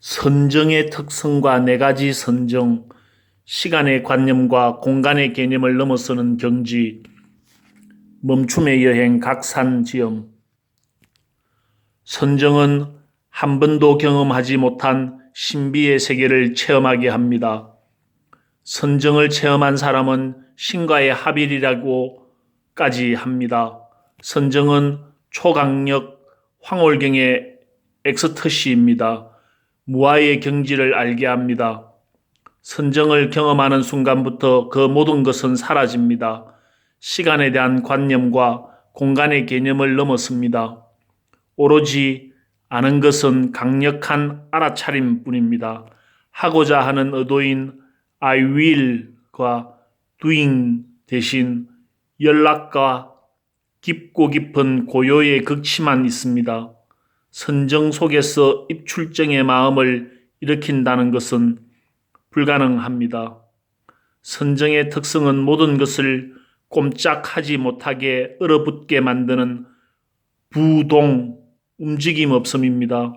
선정의 특성과 네 가지 선정, 시간의 관념과 공간의 개념을 넘어서는 경지, 멈춤의 여행 각산지엄. 선정은 한 번도 경험하지 못한 신비의 세계를 체험하게 합니다. 선정을 체험한 사람은 신과의 합일이라고까지 합니다. 선정은 초강력 황홀경의 엑스터시입니다. 무아의 경지를 알게 합니다. 선정을 경험하는 순간부터 그 모든 것은 사라집니다. 시간에 대한 관념과 공간의 개념을 넘었습니다. 오로지 아는 것은 강력한 알아차림 뿐입니다. 하고자 하는 의도인 I will과 doing 대신 연락과 깊고 깊은 고요의 극치만 있습니다. 선정 속에서 입출정의 마음을 일으킨다는 것은 불가능합니다. 선정의 특성은 모든 것을 꼼짝하지 못하게 얼어붙게 만드는 부동, 움직임 없음입니다.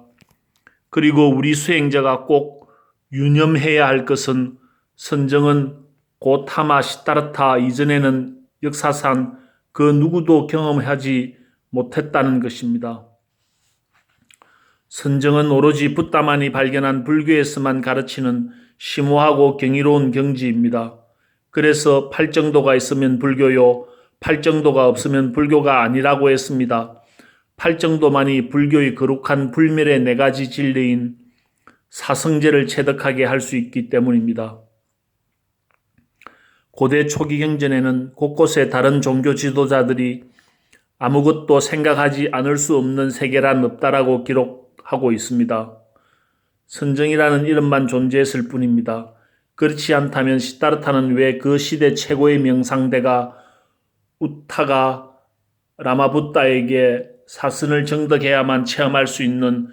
그리고 우리 수행자가 꼭 유념해야 할 것은 선정은 고타마 시타르타 이전에는 역사상 그 누구도 경험하지 못했다는 것입니다. 선정은 오로지 붓다만이 발견한 불교에서만 가르치는 심오하고 경이로운 경지입니다. 그래서 팔정도가 있으면 불교요, 팔정도가 없으면 불교가 아니라고 했습니다. 팔정도만이 불교의 거룩한 불멸의 네 가지 진리인 사성제를 체득하게 할 수 있기 때문입니다. 고대 초기 경전에는 곳곳에 다른 종교 지도자들이 아무것도 생각하지 않을 수 없는 세계란 없다라고 기록 하고 있습니다. 선정이라는 이름만 존재했을 뿐입니다. 그렇지 않다면 시타르타는 왜 그 시대 최고의 명상대가 우타가 라마부타에게 사선을 정덕해야만 체험할 수 있는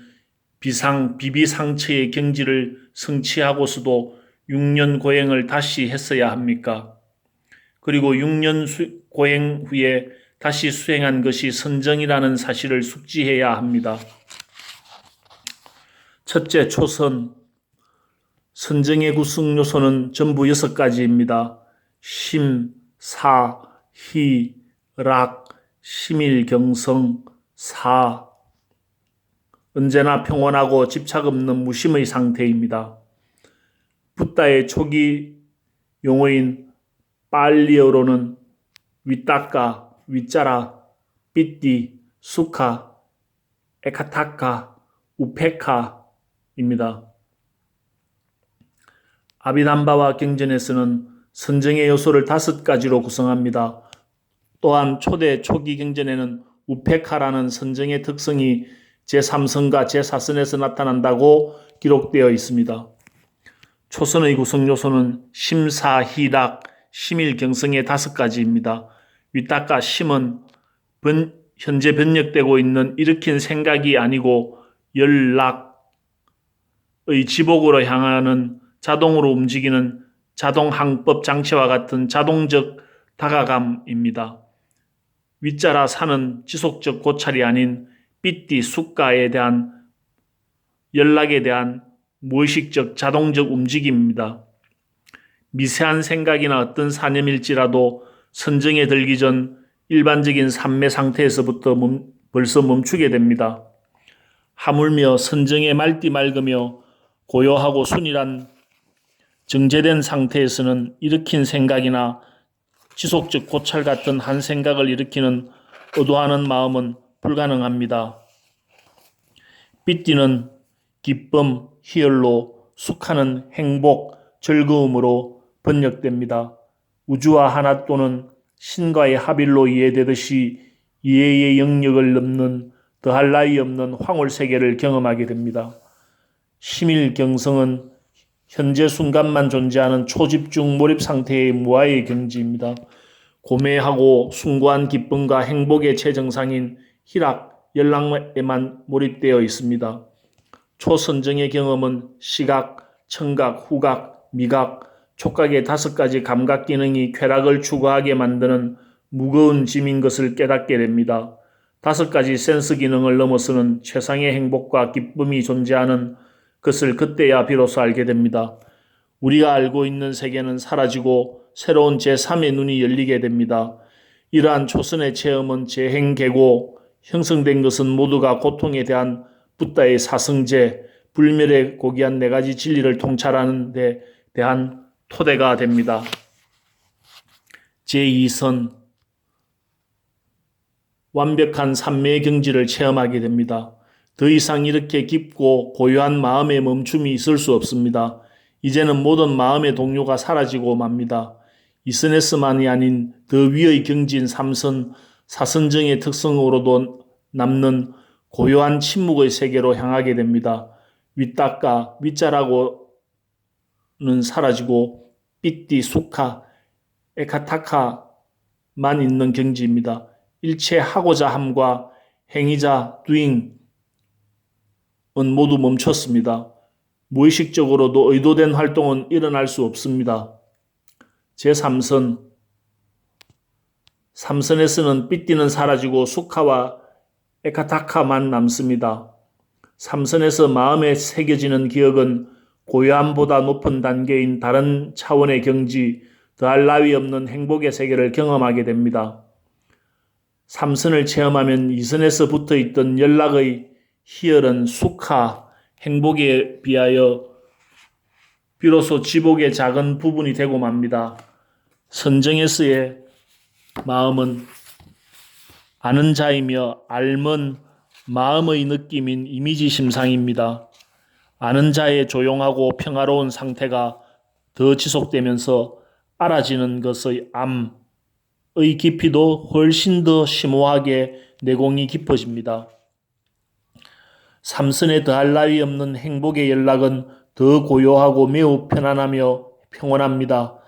비상 비비상처의 경지를 성취하고서도 6년 고행을 다시 했어야 합니까? 그리고 6년 수, 고행 후에 다시 수행한 것이 선정이라는 사실을 숙지해야 합니다. 첫째 초선 선정의 구성 요소는 전부 여섯 가지입니다. 심, 사, 희, 락, 심일, 경성, 사. 언제나 평온하고 집착 없는 무심의 상태입니다. 붓다의 초기 용어인 빨리어로는 위따까, 위짜라, 삐띠, 수카, 에카타카, 우페카 입니다. 아비담바와 경전에서는 선정의 요소를 다섯 가지로 구성합니다. 또한 초대 초기 경전에는 우페카라는 선정의 특성이 제3선과 제4선에서 나타난다고 기록되어 있습니다. 초선의 구성 요소는 심사, 희락, 심일, 경성의 다섯 가지입니다. 위탁과 심은 번, 현재 변력되고 있는 일으킨 생각이 아니고 연락 의 지복으로 향하는 자동으로 움직이는 자동 항법 장치와 같은 자동적 다가감입니다. 윗자라 사는 지속적 고찰이 아닌 삐띠 숫가에 대한 연락에 대한 무의식적 자동적 움직임입니다. 미세한 생각이나 어떤 사념일지라도 선정에 들기 전 일반적인 삼매 상태에서부터 멈, 벌써 멈추게 됩니다. 하물며 선정에 말띠 맑으며 고요하고 순이란 정제된 상태에서는 일으킨 생각이나 지속적 고찰 같은 한 생각을 일으키는 의도하는 마음은 불가능합니다. 삐띠는 기쁨, 희열로 숙하는 행복, 즐거움으로 번역됩니다. 우주와 하나 또는 신과의 합일로 이해되듯이 이해의 영역을 넘는 더할 나위 없는 황홀 세계를 경험하게 됩니다. 심일경성은 현재 순간만 존재하는 초집중 몰입 상태의 무아의 경지입니다. 고매하고 숭고한 기쁨과 행복의 최정상인 희락, 연락에만 몰입되어 있습니다. 초선정의 경험은 시각, 청각, 후각, 미각, 촉각의 다섯 가지 감각 기능이 쾌락을 추구하게 만드는 무거운 짐인 것을 깨닫게 됩니다. 다섯 가지 센스 기능을 넘어서는 최상의 행복과 기쁨이 존재하는 그것을 그때야 비로소 알게 됩니다. 우리가 알고 있는 세계는 사라지고 새로운 제3의 눈이 열리게 됩니다. 이러한 초선의 체험은 재행계고 형성된 것은 모두가 고통에 대한 붓다의 사성제, 불멸의 고귀한 네 가지 진리를 통찰하는 데 대한 토대가 됩니다. 제2선 완벽한 삼매의 경지를 체험하게 됩니다. 더 이상 이렇게 깊고 고요한 마음의 멈춤이 있을 수 없습니다. 이제는 모든 마음의 동요가 사라지고 맙니다. 이선에서만이 아닌 더 위의 경지인 삼선, 사선정의 특성으로도 남는 고요한 침묵의 세계로 향하게 됩니다. 윗닦아, 윗자라고는 사라지고 삐띠, 수카, 에카타카만 있는 경지입니다. 일체 하고자 함과 행위자, doing은 모두 멈췄습니다. 무의식적으로도 의도된 활동은 일어날 수 없습니다. 제3선 삼선에서는 삐띠는 사라지고 수카와 에카타카만 남습니다. 삼선에서 마음에 새겨지는 기억은 고요함보다 높은 단계인 다른 차원의 경지, 더할 나위 없는 행복의 세계를 경험하게 됩니다. 삼선을 체험하면 이선에서 붙어 있던 연락의 희열은 수카, 행복에 비하여 비로소 지복의 작은 부분이 되고 맙니다. 선정에서의 마음은 아는 자이며 알면 마음의 느낌인 이미지 심상입니다. 아는 자의 조용하고 평화로운 상태가 더 지속되면서 알아지는 것의 암의 깊이도 훨씬 더 심오하게 내공이 깊어집니다. 삼선에 더할 나위 없는 행복의 연락은 더 고요하고 매우 편안하며 평온합니다.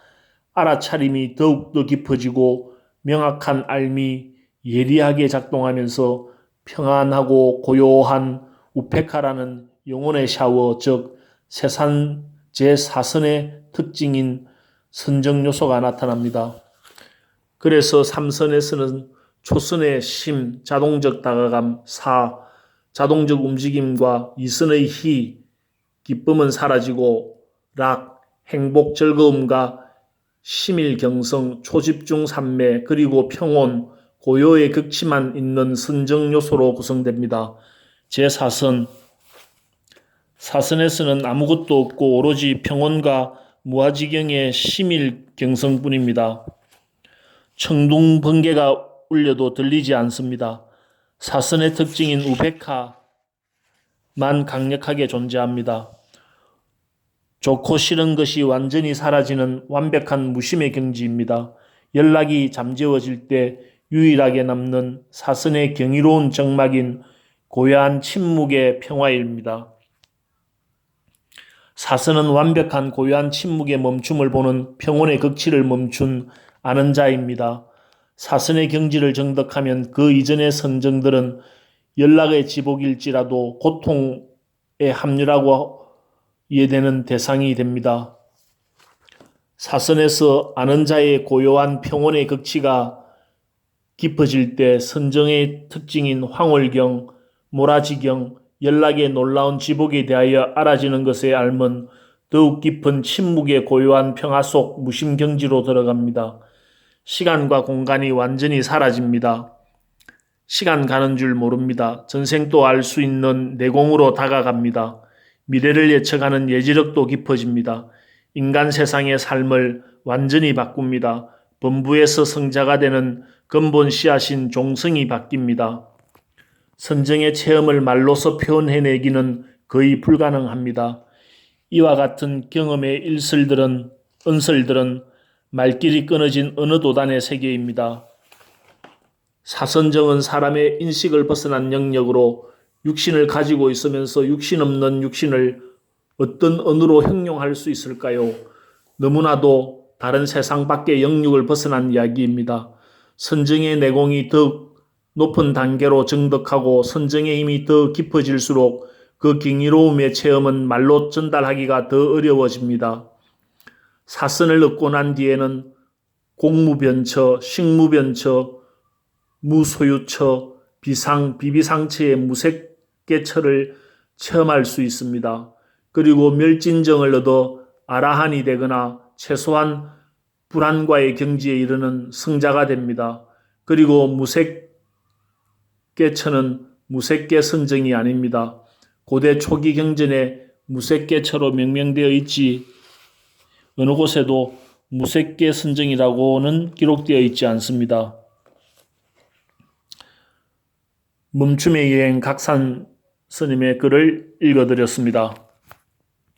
알아차림이 더욱더 깊어지고 명확한 알미 예리하게 작동하면서 평안하고 고요한 우페카라는 영혼의 샤워, 즉 세산 제4선의 특징인 선정 요소가 나타납니다. 그래서 삼선에서는 초선의 심, 자동적 다가감, 사, 자동적 움직임과 이선의 희, 기쁨은 사라지고 락, 행복, 즐거움과 심일 경성, 초집중 삼매, 그리고 평온, 고요의 극치만 있는 선정 요소로 구성됩니다. 제4선 사선에서는 아무것도 없고 오로지 평온과 무아지경의 심일 경성뿐입니다. 청둥 번개가 울려도 들리지 않습니다. 사선의 특징인 우베카만 강력하게 존재합니다. 좋고 싫은 것이 완전히 사라지는 완벽한 무심의 경지입니다. 연락이 잠재워질 때 유일하게 남는 사선의 경이로운 정막인 고요한 침묵의 평화입니다. 사선은 완벽한 고요한 침묵의 멈춤을 보는 평온의 극치를 멈춘 아는 자입니다. 사선의 경지를 정덕하면 그 이전의 선정들은 연락의 지복일지라도 고통에 합류라고 이해되는 대상이 됩니다. 사선에서 아는 자의 고요한 평온의 극치가 깊어질 때 선정의 특징인 황홀경, 모라지경, 연락의 놀라운 지복에 대하여 알아지는 것에 알면 더욱 깊은 침묵의 고요한 평화 속 무심경지로 들어갑니다. 시간과 공간이 완전히 사라집니다. 시간 가는 줄 모릅니다. 전생도 알 수 있는 내공으로 다가갑니다. 미래를 예측하는 예지력도 깊어집니다. 인간 세상의 삶을 완전히 바꿉니다. 범부에서 성자가 되는 근본 씨앗인 종성이 바뀝니다. 선정의 체험을 말로서 표현해내기는 거의 불가능합니다. 이와 같은 경험의 일설들은, 은설들은 말길이 끊어진 어느 도단의 세계입니다. 사선정은 사람의 인식을 벗어난 영역으로 육신을 가지고 있으면서 육신 없는 육신을 어떤 언어로 형용할 수 있을까요? 너무나도 다른 세상 밖의 영역을 벗어난 이야기입니다. 선정의 내공이 더 높은 단계로 정덕하고 선정의 힘이 더 깊어질수록 그 경이로움의 체험은 말로 전달하기가 더 어려워집니다. 사선을 얻고 난 뒤에는 공무변처, 식무변처, 무소유처, 비상, 비비상처의 무색계처를 체험할 수 있습니다. 그리고 멸진정을 얻어 아라한이 되거나 최소한 불안과의 경지에 이르는 성자가 됩니다. 그리고 무색계처는 무색계 선정이 아닙니다. 고대 초기 경전에 무색계처로 명명되어 있지 어느 곳에도 무색계 선정이라고는 기록되어 있지 않습니다. 멈춤의 여행 각산 스님의 글을 읽어드렸습니다.